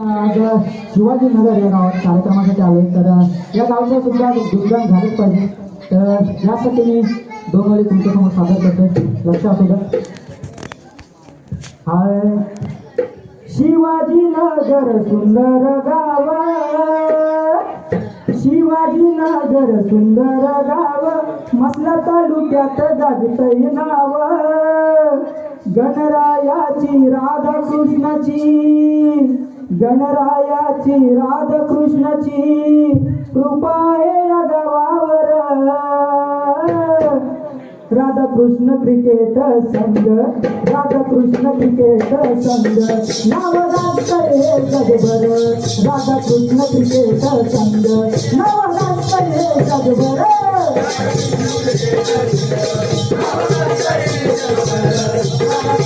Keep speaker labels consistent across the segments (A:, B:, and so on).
A: आज शिवाजी नगर या गावात कार्यक्रमासाठी आलो तर या गावचं सुद्धा गुणगान झालंच पाहिजे. तर यासाठी मी दोन वेळी तुमच्यासमोर सादर करतो लक्ष असू द्या. हाय. शिवाजी नगर सुंदर गाव. शिवाजी नगर सुंदर गाव. मसला तालुक्यात गाजतय नाव. गणरायाची राधाकृष्णाची. गणरायाची राधाकृष्णाची कृपा आहे या गावावर. राधाकृष्ण क्रिकेट संघ राधाकृष्ण क्रिकेट संघ. नाव राष्ट्र हे जगभर राधाकृष्ण क्रिकेट संघ. नाव राष्ट्र हे जगभर. राधाकृष्ण क्रिकेट संघ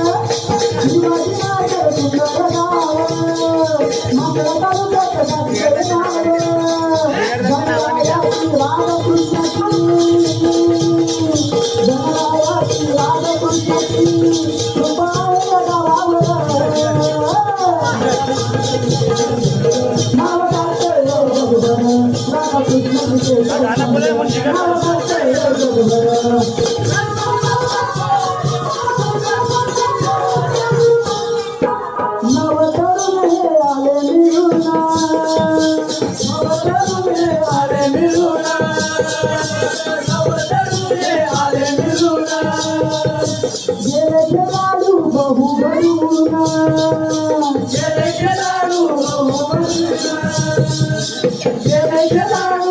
A: Get it, get out!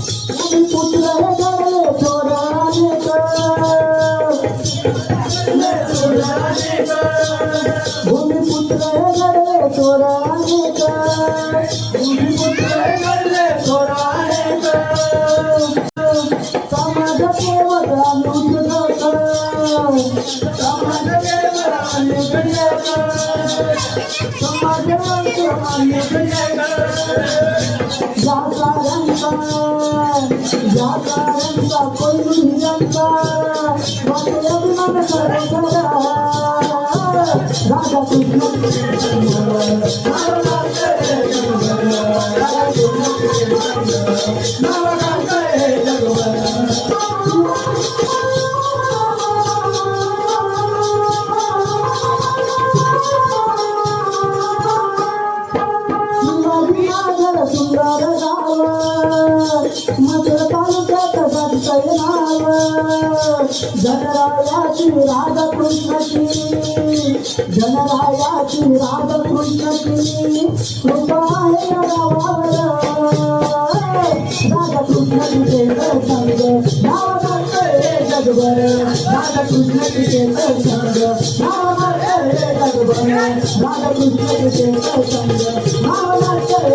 A: One आयोनी कोण येऊन समोर राधा भूमिपुत्र घडले चोराने भूमिपुत्र घडले चोराने समाज केवळ अनुग्रह समाज केवळ अनुग्रह समाज जाकारांचा जाकारांचा कोणी निरंता वाटे अभिमान करा राधा शिवाजीनगर सुंदर गाव मथुर तालुक्यात बसतय नाव जनरायाची राधाकृष्णाची जनरायाची राधाकृष्णाची कृपा आहे गावावर राधाकृष्णाची केंद्र संघ नाव टाकतंय जगभर राधाकृष्णाची केंद्र संघ नाव टाकतंय जगभर राधाकृष्णाची नाव जगभर